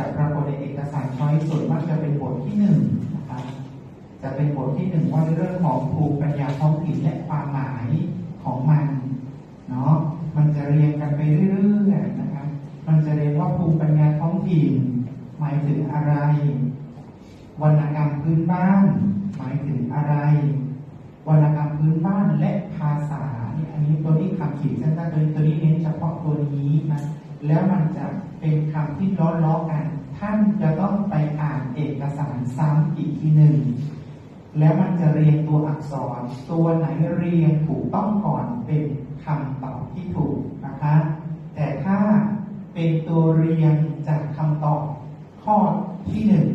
จะปรากฏในเอกสารช้อยส่วนมากจะเป็นบทที่หนึ่งนะครับจะเป็นบทที่หนึ่งว่าเรื่องของภูมิปัญญาท้องถิ่นและความหมายของมันเนาะมันจะเรียงกันไปเรื่อยๆนะครับ มันจะเรียนว่าภูมิปัญญาท้องถิ่น หมายถึงอะไร วรรณกรรมพื้นบ้าน หมายถึงอะไร วรรณกรรมพื้นบ้านและภาษาเนี่ยอันนี้ตัวนี้คำขีดสั้นๆตัวนี้ตัวนี้เน้นเฉพาะตัวนี้นะแล้วมันจะ เป็นคำที่ล้อๆกัน ท่านจะต้องไปอ่านเอกสารซ้ำอีกทีหนึ่ง แล้วมันจะเรียงตัวอักษร ตัวไหนเรียงถูกต้องก่อนเป็นคำตอบที่ถูกนะคะ แต่ถ้าเป็นตัวเรียงจากคำตอบข้อที่หนึ่ง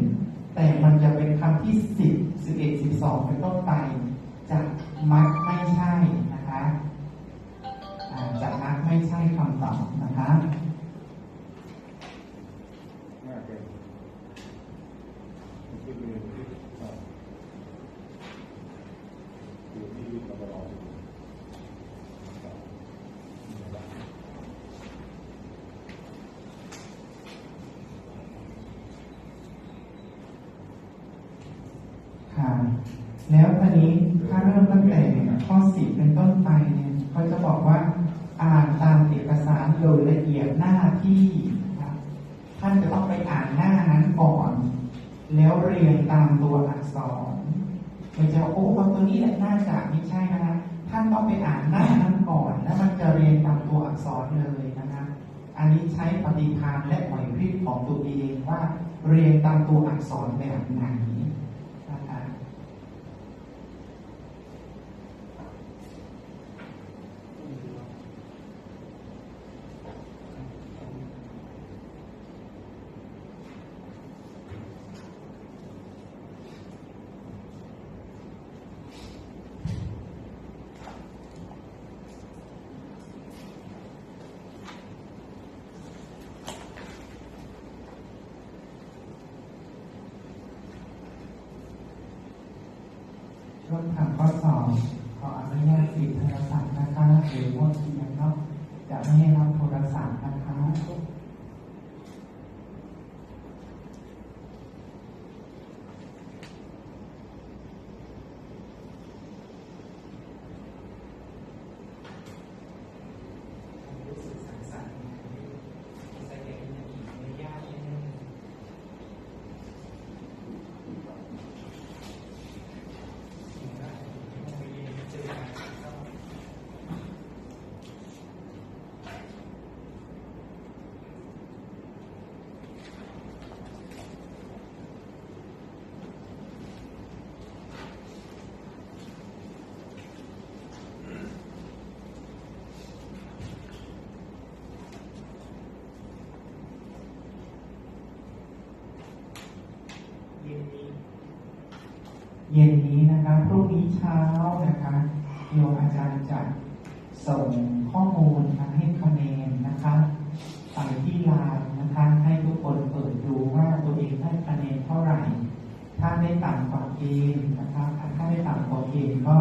แต่มันจะเป็นคำที่สิบสิบเอ็ดสิบสองเป็นต้นไปจะมัก แล้วทีนี้ถ้าเริ่มตั้งแต่ข้อสิบเป็นต้นไปเนี่ยเขาจะบอกว่า อ่านตามเอกสารโดยละเอียดหน้าที่ ท่านจะต้องไปอ่านหน้านั้นก่อน แล้วเรียงตามตัวอักษรไม่ใช่โอ้เอาตัวนี้แหละหน้าจะไม่ใช่นะคะท่านต้องไปอ่านหน้านั้นก่อน แล้วมันจะเรียงตามตัวอักษรเลยนะคะอันนี้ใช้ปฏิภาณและไหวพริบของตัวเองว่า เรียงตามตัวอักษรแบบไหนนะคะ ร่วมทำข้อสอบขออนุญาตปิดโทรศัพท์นะคะหรือว่าสียงเนาะจะไม่ให้รับโทรศัพท์นะคะ รู้สึกสังสรรค์ใส่เด็กในอีกในญาตินิดนึง เย็นนี้ เย็นนี้นะคะพรุ่งนี้เช้านะคะโยมอาจารย์จะส่งข้อมูลมาให้คะแนนนะคะไปที่ไลน์นะคะให้ทุกคนเปิดดูว่าตัวเองได้คะแนนเท่าไหร่ ถ้าได้ต่ำกว่าเกณฑ์นะคะถ้าได้ต่ำกว่าเกณฑ์ก็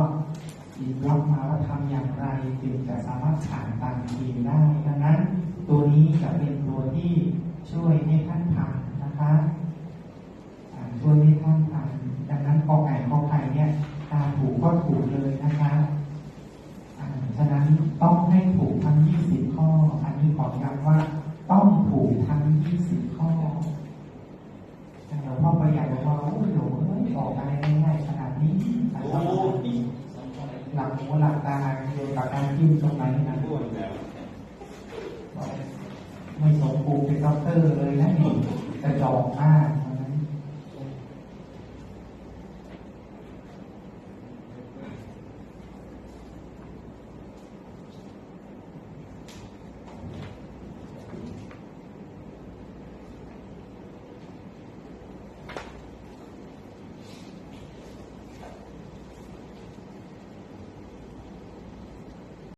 อีกรับมาว่าทำอย่างไรจึงจะสามารถผ่านตามเกณฑ์ได้ดังนั้น ตัวนี้จะเป็นตัวที่ช่วยให้ท่านผ่านนะคะช่วยให้ท่าน เนี่ยตาถูกก็ถูกเลยนะคะฉะนั้นต้องให้ถูกทั้ง 20 ข้อ อันนี้ขอย้ำว่าต้องถูกทั้ง 20 ข้อแต่หลวงพ่อประหยัดบอกว่าโอ้ยโหเอ้ยออกอะไรง่ายๆขนาดนี้นะครับหลับหูหลับตาเกี่ยวกับการจิ้มตรงไหนนะพูดแล้วไม่สมบูรณ์เป็นด็อกเตอร์เลยนะนี่กระจอกมาก